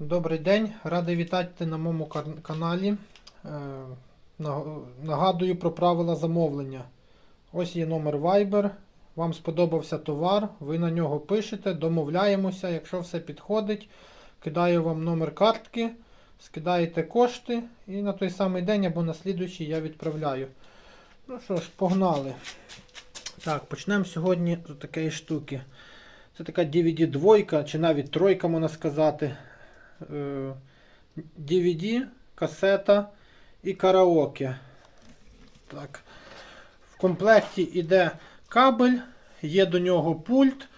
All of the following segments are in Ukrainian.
Добрий день, радий вітати на моєму каналі. Е, Нагадую про правила замовлення. Ось є номер Viber. Вам сподобався товар, ви на нього пишете, домовляємося, якщо все підходить, кидаю вам номер картки, скидаєте кошти і на той самий день або на слідуючий я відправляю. Ну що ж, погнали. Так, почнемо сьогодні з такої штуки. Це така DVD-двойка, чи навіть тройка, можна сказати. Е, DVD, касета і караоке. Так. В комплекті йде кабель, є до нього пульт.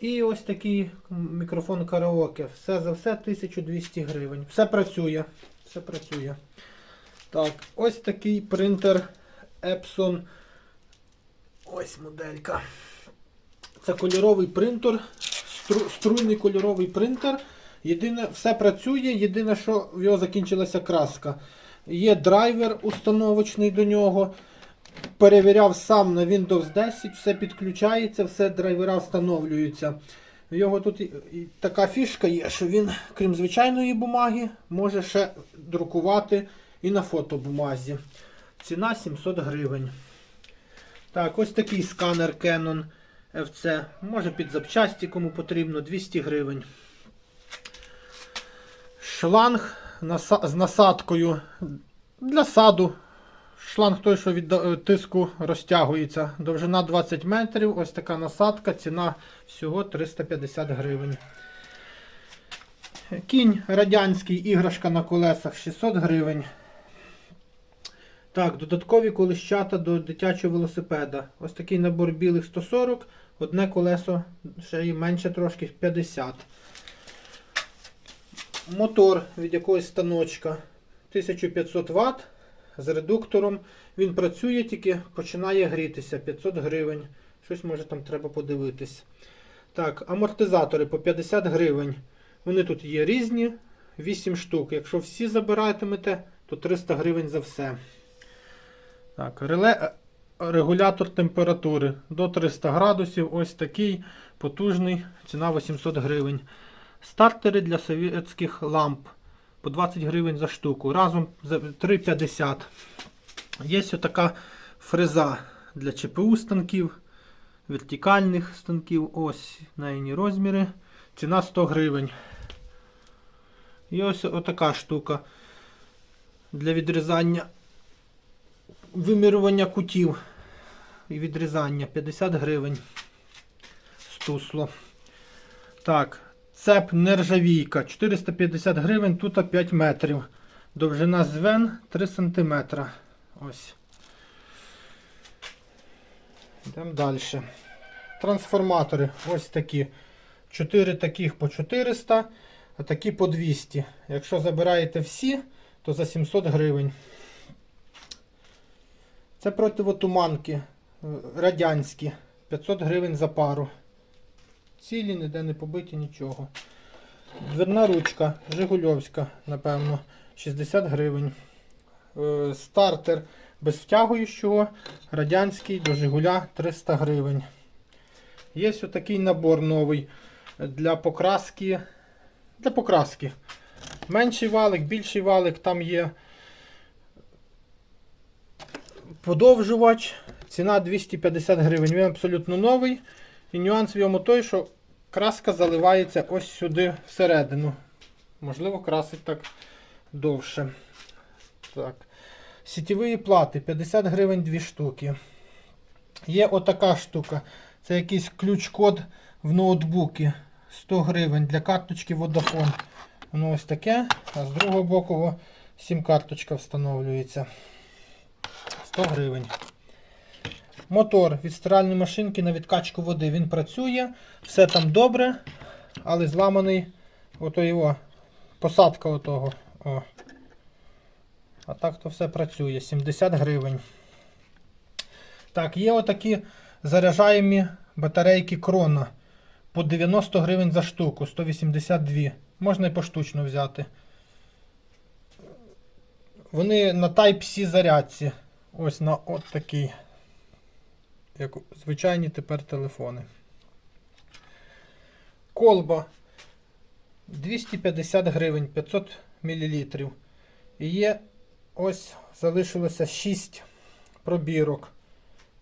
І ось такий мікрофон караоке. Все за все 1200 гривень. Все працює. Все працює. Так, ось такий принтер Epson. Ось моделька. Це кольоровий принтер, стру- струйний кольоровий принтер. Єдине, все працює, єдине, що в його закінчилася краска. Є драйвер установочний до нього. Перевіряв сам на Windows 10, все підключається, все драйвера встановлюються. В його тут і, і така фішка є, що він, крім звичайної бумаги, може ще друкувати і на фотобумазі. Ціна 700 гривень. Так, ось такий сканер Canon FC. Може під запчасті, кому потрібно, 200 гривень. Шланг з насадкою для саду. Шланг той, що від е, тиску розтягується. Довжина 20 метрів. Ось така насадка, ціна всього 350 гривень. Кінь радянський, іграшка на колесах 600 гривень. Так, додаткові колищата до дитячого велосипеда. Ось такий набор білих 140, одне колесо ще й менше трошки 50. Мотор від якогось станочка 1500 Вт з редуктором. Він працює, тільки починає грітися 500 гривень. Щось може там треба подивитись. Так, амортизатори по 50 гривень. Вони тут є різні, 8 штук. Якщо всі забиратимете, то 300 гривень за все. Так, реле, е, регулятор температури до 300 градусів. Ось такий потужний, ціна 800 гривень. Стартери для совєтських ламп по 20 гривень за штуку. Разом за 3,50. Є ось така фреза для ЧПУ станків, вертикальних станків. Ось найні розміри. Ціна 100 гривень. І ось отака штука для відрізання вимірювання кутів і відрізання 50 гривень. Стусло. Так, цеп нержавійка 450 гривень, тут 5 метрів. Довжина звен 3 см. Ось. Йдемо далі. Трансформатори ось такі. 4 таких по 400, а такі по 200. Якщо забираєте всі, то за 700 гривень. Це противотуманки е, радянські. 500 гривень за пару. Цілі, ніде не побиті, нічого. Дверна ручка Жигульовська, напевно, 60 гривень. Е, Стартер без втягуючого, радянський до Жигуля 300 гривень. Є ось такий набор новий для покраски. Для покраски. Менший валик, більший валик, там є подовжувач. Ціна 250 гривень. Він абсолютно новий. І нюанс в ньому той, що краска заливається ось сюди всередину. Можливо, красить так довше. Так. Сітєві плати 50 гривень 2 штуки. Є отака штука. Це якийсь ключ-код в ноутбуці. 100 гривень для карточки Vodafone. Воно ось таке, а з другого боку сім-карточка встановлюється. 100 гривень. Мотор від стиральної машинки на відкачку води. Він працює, все там добре, але зламаний ото його, посадка отого. О. А так то все працює. 70 гривень. Так, є отакі заряджаємі батарейки крона. По 90 гривень за штуку, 182. Можна і поштучно взяти. Вони на Type-C зарядці. Ось на от такий. Як звичайні тепер телефони. Колба 250 гривень 500 мл. І є ось залишилося 6 пробірок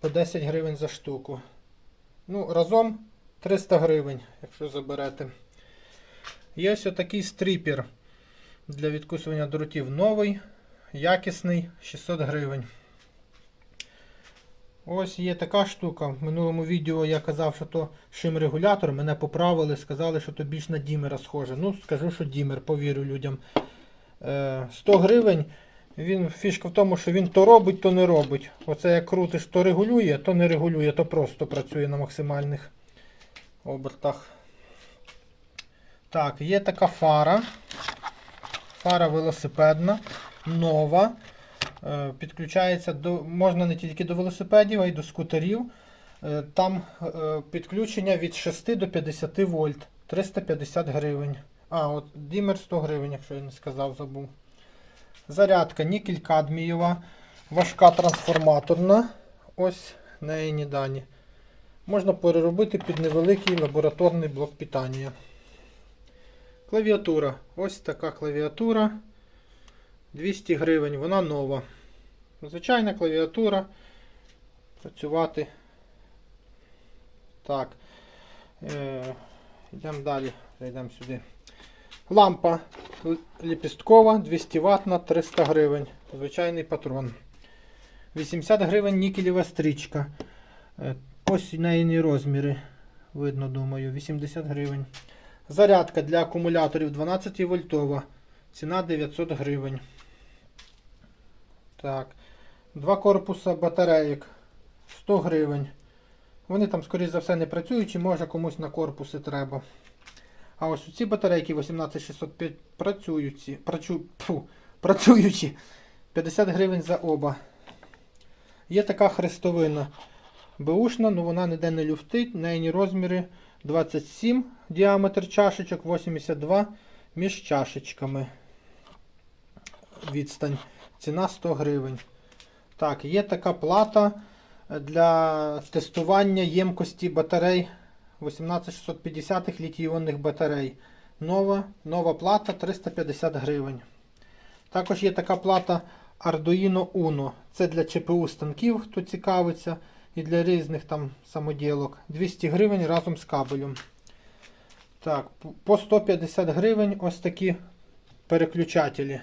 по 10 гривень за штуку. Ну, разом 300 гривень, якщо заберете. Є ось отакий стріпер для відкусування дротів. Новий, якісний, 600 гривень. Ось є така штука. В минулому відео я казав, що то шим-регулятор. Мене поправили, сказали, що то більш на дімера схоже. Ну, скажу, що дімер, повірю людям. Е, 100 гривень. Він, фішка в тому, що він то робить, то не робить. Оце як крутиш, то регулює, то не регулює, то просто працює на максимальних обертах. Так, є така фара. Фара велосипедна, нова. Е, Підключається до, можна не тільки до велосипедів, а й до скутерів. Е, Там е, підключення від 6 до 50 вольт. 350 гривень. А, от дімер 100 гривень, якщо я не сказав, забув. Зарядка нікель кадмієва, важка трансформаторна. Ось неї дані. Можна переробити під невеликий лабораторний блок питання. Клавіатура. Ось така клавіатура. 200 гривень, вона нова. Звичайна клавіатура. Працювати. Так. Е, йдемо далі. Зайдемо сюди. Лампа ліпісткова, 200 ватна, 300 гривень. Звичайний патрон. 80 гривень нікелєва стрічка. Е, Ось неї розміри. Видно, думаю. 80 гривень. Зарядка для акумуляторів 12 вольтова. Ціна 900 гривень. Так. Два корпуса батарейок 100 гривень. Вони там, скоріш за все, не працюючі, може комусь на корпуси треба. А ось ці батарейки 18605 працюючі. Працю, фу, працюючі. 50 гривень за оба. Є така хрестовина. Бушна, ну вона ніде не люфтить. Нейні розміри 27 діаметр чашечок, 82 між чашечками. Відстань. Ціна 100 гривень. Так, є така плата для тестування ємкості батарей 18650 літій-іонних батарей. Нова, нова плата 350 гривень. Також є така плата Arduino Uno. Це для ЧПУ станків, хто цікавиться, і для різних там самоділок. 200 гривень разом з кабелем. Так, по 150 гривень ось такі переключателі.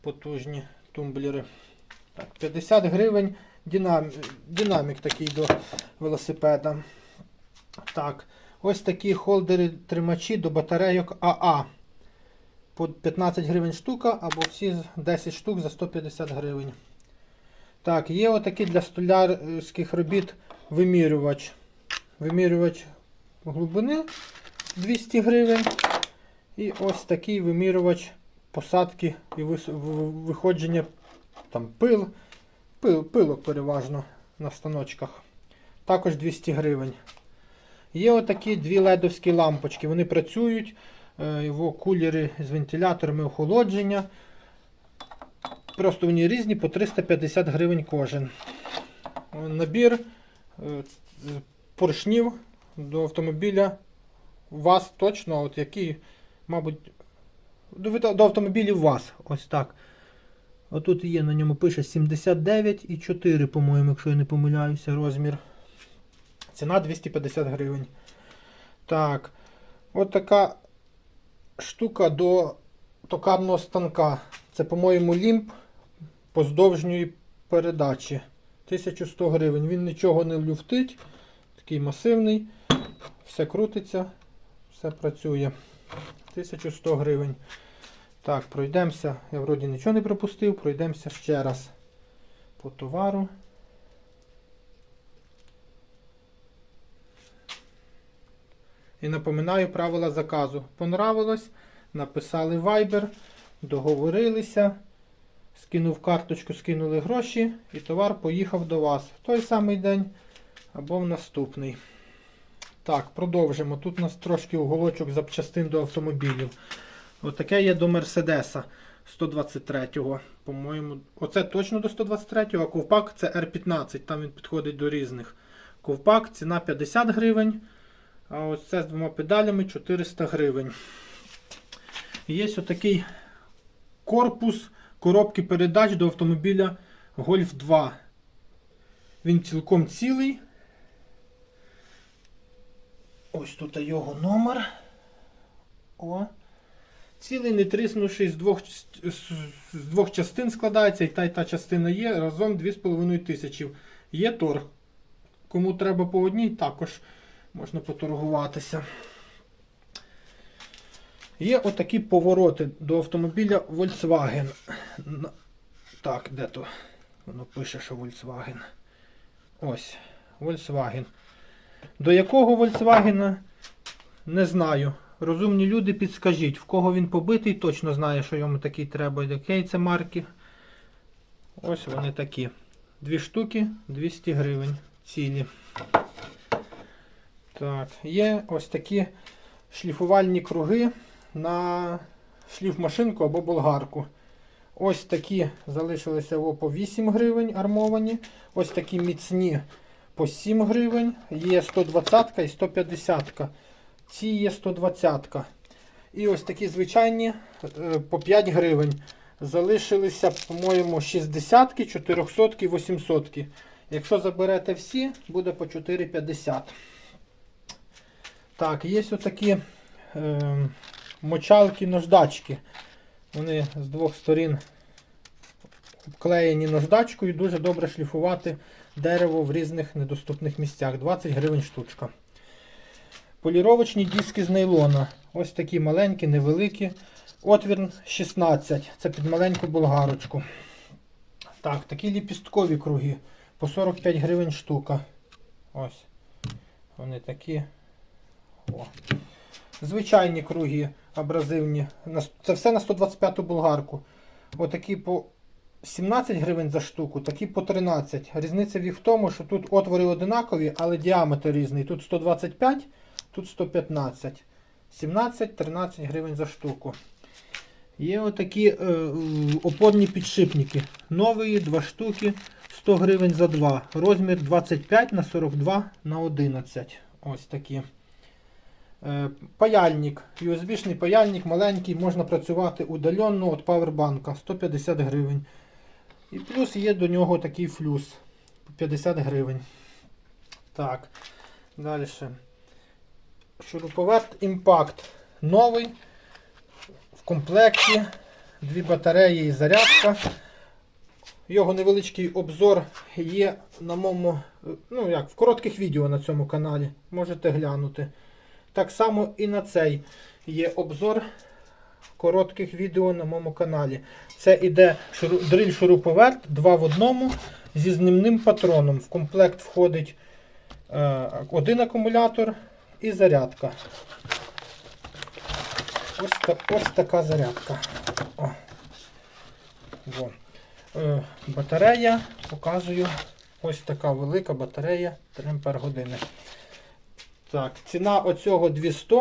Потужні тумблери. Так, 50 гривень динам... динамік такий до велосипеда. Так, ось такі холдери-тримачі до батарейок АА. По 15 гривень штука, або всі 10 штук за 150 гривень. Так, є отакий для столярських робіт вимірювач. Вимірювач глибини 200 гривень. І ось такий вимірювач посадки і виходження там пил, пил, пилок переважно на станочках. Також 200 гривень. Є отакі дві ледовські лампочки. Вони працюють. е, Його кулери з вентиляторами охолодження. Просто вони різні по 350 гривень кожен. Е, Набір е, поршнів до автомобіля. У вас точно, от який, мабуть, до, автомобілів ВАЗ. Ось так. Отут є, на ньому пише 79,4, по-моєму, якщо я не помиляюся, розмір. Ціна 250 гривень. Так. От така штука до токарного станка. Це, по-моєму, лімп поздовжньої передачі. 1100 гривень. Він нічого не люфтить. Такий масивний. Все крутиться, все працює. 1100 гривень. Так, пройдемося. Я вроді нічого не пропустив, пройдемося ще раз по товару. І напоминаю правила заказу. Понравилось, написали Viber, договорилися, скинув карточку, скинули гроші, і товар поїхав до вас в той самий день або в наступний. Так, продовжимо. Тут у нас трошки уголочок запчастин до автомобілів. Отаке є до Мерседеса 123-го. По-моєму, оце точно до 123-го, а ковпак це R15, там він підходить до різних. Ковпак ціна 50 гривень. А ось це з двома педалями 400 гривень. Є отакий корпус коробки передач до автомобіля Golf 2. Він цілком цілий. Ось тут його номер. О. Цілий не тріснувший з двох, з, двох частин складається, і та і та частина є. Разом 2,5 тисячі. Є торг. Кому треба по одній, також можна поторгуватися. Є отакі повороти до автомобіля Volkswagen. Так, де то? Воно пише, що Volkswagen. Ось, Volkswagen. До якого Volkswagen? Не знаю. Розумні люди, підскажіть, в кого він побитий, точно знає, що йому такий треба. Який це марки. Ось вони такі. Дві штуки 200 гривень. Цілі. Так, є ось такі шліфувальні круги на шліфмашинку або болгарку. Ось такі залишилися по 8 гривень армовані. Ось такі міцні по 7 гривень. Є 120 і 150. Ці є 120. І ось такі звичайні е, по 5 гривень. Залишилися, по-моєму, 60, 400, і 800. Якщо заберете всі, буде по 4,50. Так, є отакі е, мочалки наждачки. Вони з двох сторін обклеєні наждачкою, дуже добре шліфувати дерево в різних недоступних місцях. 20 гривень штучка. Поліровочні диски з нейлона. Ось такі маленькі, невеликі. Отвір 16. Це під маленьку болгарочку. Так, такі ліпісткові круги. По 45 гривень штука. Ось. Вони такі. О. Звичайні круги абразивні. Це все на 125 болгарку. Отакі по 17 гривень за штуку, такі по 13. Різниця в їх в тому, що тут отвори одинакові, але діаметр різний. Тут 125, тут 115. 17-13 гривень за штуку. Є отакі е, е, опорні підшипники. Нові, 2 штуки, 100 гривень за 2. Розмір 25 на 42 на 11. Ось такі. Е, Паяльник, USB-шний паяльник маленький, можна працювати удаленно від павербанка 150 гривень. І плюс є до нього такий флюс 50 гривень. Так, далі. Шуруповерт Impact новий. В комплекті дві батареї і зарядка. Його невеличкий обзор є на моєму, ну як, в коротких відео на цьому каналі. Можете глянути. Так само і на цей є обзор коротких відео на моєму каналі. Це іде дриль шуруповерт 2 в одному зі знімним патроном. В комплект входить е, один акумулятор і зарядка. Ось, та, ось така зарядка. О. Во. Е, батарея показую. Ось така велика батарея 3 Ампер години. Так, ціна оцього 200,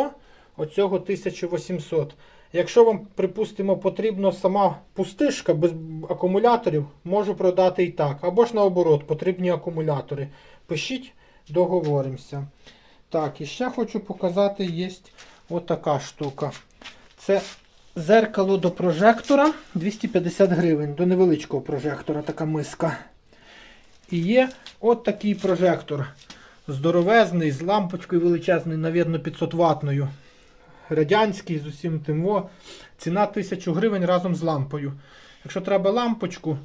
оцього 1800. Якщо вам, припустимо, потрібно сама пустишка без акумуляторів, можу продати і так. Або ж наоборот, потрібні акумулятори. Пишіть, договоримося. Так, і ще хочу показати, є отака штука. Це зеркало до прожектора 250 гривень, до невеличкого прожектора, така миска. І є от такий прожектор. Здоровезний, з лампочкою величезною, навірно, 500 ватною. Радянський з усім тим. О. Ціна 1000 гривень разом з лампою. Якщо треба лампочку,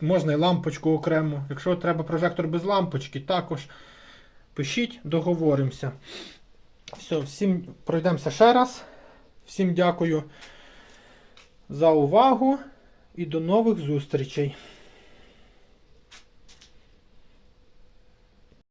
можна і лампочку окремо. Якщо треба прожектор без лампочки, також пишіть, договоримося. Все, всім пройдемося ще раз. Всім дякую за увагу і до нових зустрічей.